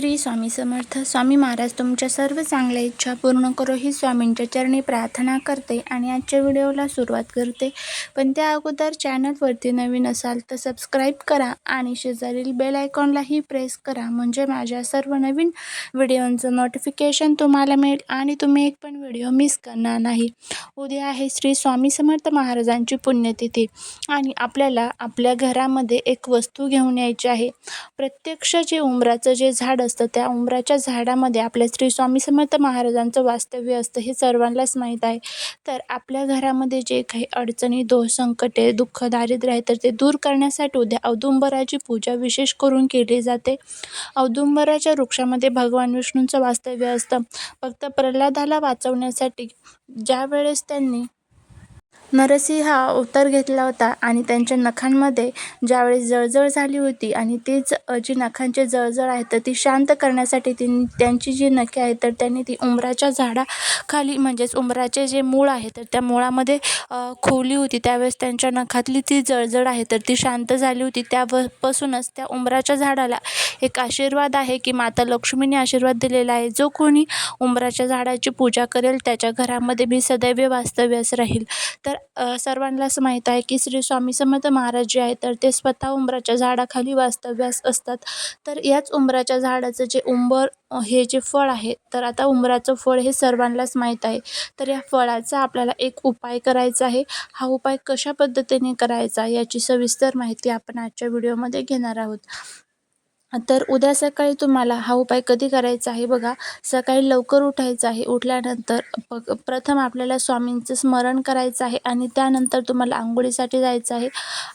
श्री स्वामी समर्थ. स्वामी महाराज तुमच्या सर्व चांगल्या इच्छा पूर्ण करो. ही स्वामींच्या चरणी प्रार्थना करते आणि आजच्या व्हिडिओला सुरुवात करते. पण त्या अगोदर चॅनलवरती नवीन असाल तर सबस्क्राईब करा आणि शेजारील बेल आयकॉनलाही प्रेस करा. म्हणजे माझ्या सर्व नवीन व्हिडिओंचं नोटिफिकेशन तुम्हाला मिळेल आणि तुम्ही एक पण व्हिडिओ मिस करणार नाही. उद्या आहे श्री स्वामी समर्थ महाराजांची पुण्यतिथी आणि आपल्याला आपल्या घरामध्ये एक वस्तू घेऊन यायची आहे. प्रत्यक्ष जे उंबराचं जे झाड असतं. त्या उंबराच्या झाडामध्ये आपल्या श्री स्वामी समर्थ महाराजांचं वास्तव्य असतं हे सर्वांनाच माहीत आहे. तर आपल्या घरामध्ये जे काही अडचणी दोष संकटे दुःख दारिद्र्य आहे तर ते दूर करण्यासाठी उद्या औदुंबराची पूजा विशेष करून केली जाते. औदुंबराच्या वृक्षामध्ये भगवान विष्णूंचं वास्तव्य असतं. फक्त प्रल्हादाला वाचवण्यासाठी ज्यावेळेस त्यांनी नरसिंह हा अवतार घेतला होता आणि त्यांच्या नखांमध्ये ज्यावेळेस जळजळ झाली होती आणि तीच जी नखांची जळजळ आहे तर ती शांत करण्यासाठी ती त्यांची जी नखे आहेत तर त्यांनी ती उंबराच्या झाडाखाली म्हणजेच उंबराचे जे मूळ आहे तर त्या मुळामध्ये खोली खोवली होती. त्यावेळेस त्यांच्या नखातली ती जळजळ आहे तर ती शांत झाली होती. त्यापासूनच त्या उंबराच्या झाडाला एक आशीर्वाद आहे की माता लक्ष्मीने आशीर्वाद दिलेला आहे. जो कोणी उंबराच्या झाडाची पूजा करेल त्याच्या घरामध्ये मी सदैव वास्तव्यास राहील. तर सर्वांनाच माहीत आहे की श्री स्वामी समर्थ महाराज जे आहे तर ते स्वतः उंबराच्या झाडाखाली वास्तव्यास असतात. तर याच उंबराच्या झाडाचं जे उंबर हे जे फळ आहे तर आता उंबराचं फळ हे सर्वांनाच माहीत आहे. तर या फळाचा आपल्याला एक उपाय करायचा आहे. हा उपाय कशा पद्धतीने करायचा याची सविस्तर माहिती आपण आजच्या व्हिडिओमध्ये घेणार आहोत. तर उद्या सकाळी तुम्हाला हा उपाय कधी करायचा आहे बघा. सकाळी लवकर उठायचं आहे. उठल्यानंतर प प्रथम आपल्याला स्वामींचं स्मरण करायचं आहे आणि त्यानंतर तुम्हाला आंघोळीसाठी जायचं आहे.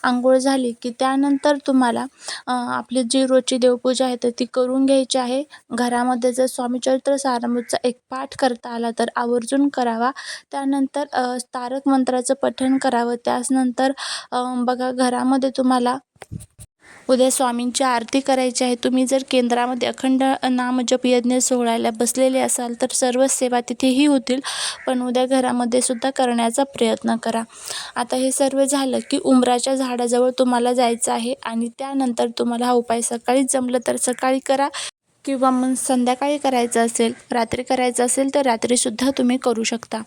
आंघोळ झाली की त्यानंतर तुम्हाला आपली जी रोजची देवपूजा आहे तर ती करून घ्यायची आहे. घरामध्ये जर स्वामीचरित्र सारामृतचा एक पाठ करता आला तर आवर्जून करावा. त्यानंतर तारक मंत्राचं पठण करावं. त्याचनंतर बघा घरामध्ये तुम्हाला उद्या स्वामींची आरती करायची आहे. तुम्ही जर केंद्रामध्ये अखंड नामजप यज्ञ सोहळ्याला बसलेले असाल तर सर्व सेवा तिथेही होतील. पण उद्या घरामध्ये सुद्धा करण्याचा प्रयत्न करा. आता हे सर्व झालं की उंबराच्या झाडाजवळ तुम्हाला जायचं आहे आणि त्यानंतर तुम्हाला हा उपाय सकाळीच जमलं तर सकाळी करा. किंवा मग संध्याकाळी करायचं असेल रात्री करायचं असेल तर रात्रीसुद्धा तुम्ही करू शकता.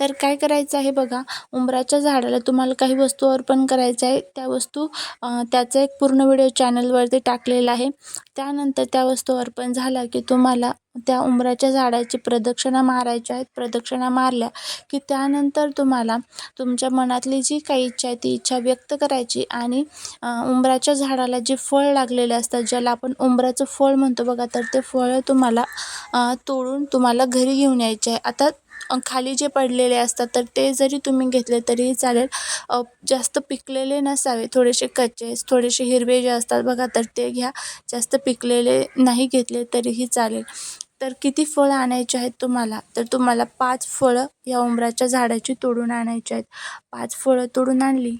तर काय करायचं आहे बघा उंबराच्या झाडाला तुम्हाला काही वस्तू अर्पण करायचं आहे त्या वस्तू त्याचा एक पूर्ण व्हिडिओ चॅनलवरती टाकलेला आहे. त्यानंतर त्या वस्तू अर्पण झाला की तुम्हाला त्या उंबराच्या झाडाची प्रदक्षिणा मारायच्या आहेत प्रदक्षिणा मारल्या की त्यानंतर तुम्हाला तुमच्या मनातली जी काही इच्छा आहे ती इच्छा व्यक्त करायची आणि उंबराच्या झाडाला जे फळ लागलेले असतात ज्याला आपण उंबराचं फळ म्हणतो बघा तर ते फळं तुम्हाला तोडून तुम्हाला घरी घेऊन यायचे आहे. आता खाली जे पडलेले असतात तर ते जरी तुम्ही घेतले तरीही चालेल. जास्त पिकलेले नसावे थोडेसे कच्चे थोडेसे हिरवे जे असतात बघा तर ते घ्या. जास्त पिकलेले नाही घेतले तरीही चालेल. तर किती फळं आणायची आहेत तुम्हाला? तर तुम्हाला पाच फळं या उंबराच्या झाडाची तोडून आणायची आहेत. पाच फळं तोडून आणली.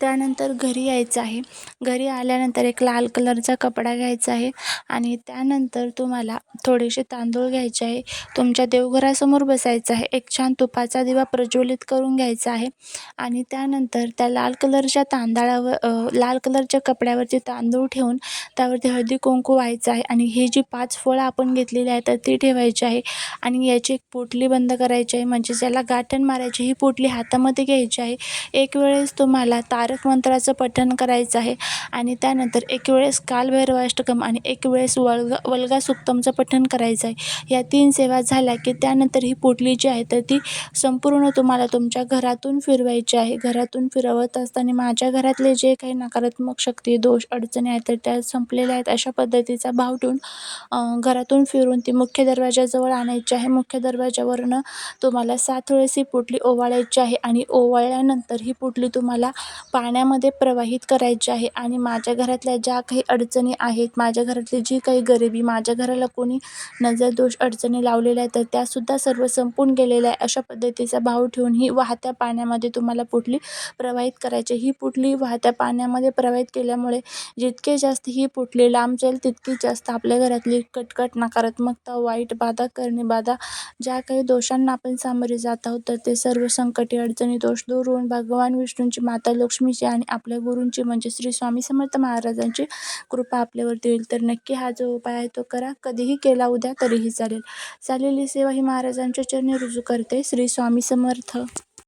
त्यानंतर घरी यायचं आहे. घरी आल्यानंतर एक लाल कलरचा कपडा घ्यायचा आहे आणि त्यानंतर तुम्हाला थोडेसे तांदूळ घ्यायचे आहे. तुमच्या देवघरासमोर बसायचं आहे. एक छान तुपाचा दिवा प्रज्वलित करून घ्यायचा आहे आणि त्यानंतर त्या लाल कलरच्या तांदळावर लाल कलरच्या कपड्यावरती तांदूळ ठेवून त्यावरती हळदी कुंकू व्हायचं आहे आणि ही जी पाच फळं आपण घेतलेली आहेत तर ती ठेवायची आहे आणि याची एक पोटली बंद करायची आहे. म्हणजे ज्याला गाठण मारायची ही पोटली हातामध्ये घ्यायची आहे. एक वेळेस तुम्हाला तारक मंत्राचं पठण करायचं आहे. आणि त्यानंतर एक वेळेस कालभैरवाष्टकम आणि एक वेळेस वळग वल्गा सुक्तमचं पठण करायचं आहे. या तीन सेवा झाल्या की त्यानंतर ही पोटली जी आहे तर ती संपूर्ण तुम्हाला तुमच्या घरातून फिरवायची आहे. घरातून फिरवत असताना माझ्या घरातले जे काही नकारात्मक शक्ती दोष अडचणी आहेत तर त्या संपलेल्या आहेत अशा पद्धतीचा भाव ठेवून घरातून फिरून ती मुख्य दरवाजाजवळ आणायची आहे. मुख्य दरवाजावरनं तुम्हाला सात वेळेस ही पोटली ओवाळायची आहे आणि ओवाळल्यानंतर ही पोटली तुम्हाला पा पाण्यामध्ये प्रवाहित करायची आहे आणि माझ्या घरातल्या ज्या काही अडचणी आहेत माझ्या घरातली जी काही गरिबी माझ्या घराला कोणी नजर दोष अडचणी लावलेल्या आहेत तर त्यासुद्धा सर्व संपून गेलेल्या आहे अशा पद्धतीचा भाव ठेवून ही वाहत्या पाण्यामध्ये तुम्हाला पुटली प्रवाहित करायची ही पुटली वाहत्या पाण्यामध्ये प्रवाहित केल्यामुळे जितके जास्त ही पुटली लांब जाईल तितकी जास्त आपल्या घरातली कटकट नकारात्मकता वाईट बाधा करणे बाधा ज्या काही दोषांना आपण सामोरे जात आहोत तर ते सर्व संकटे अडचणी दोष दूर होऊन भगवान विष्णूंची माता लक्ष्मी स्वामीची आणि आपल्या गुरूंची म्हणजे श्री स्वामी समर्थ महाराजांची कृपा आपल्यावरती होईल. तर नक्की हा जो उपाय आहे तो करा. कधीही केला उद्या तरीही चालेल. चालेली सेवा ही महाराजांच्या चरणी रुजू करते. श्री स्वामी समर्थ.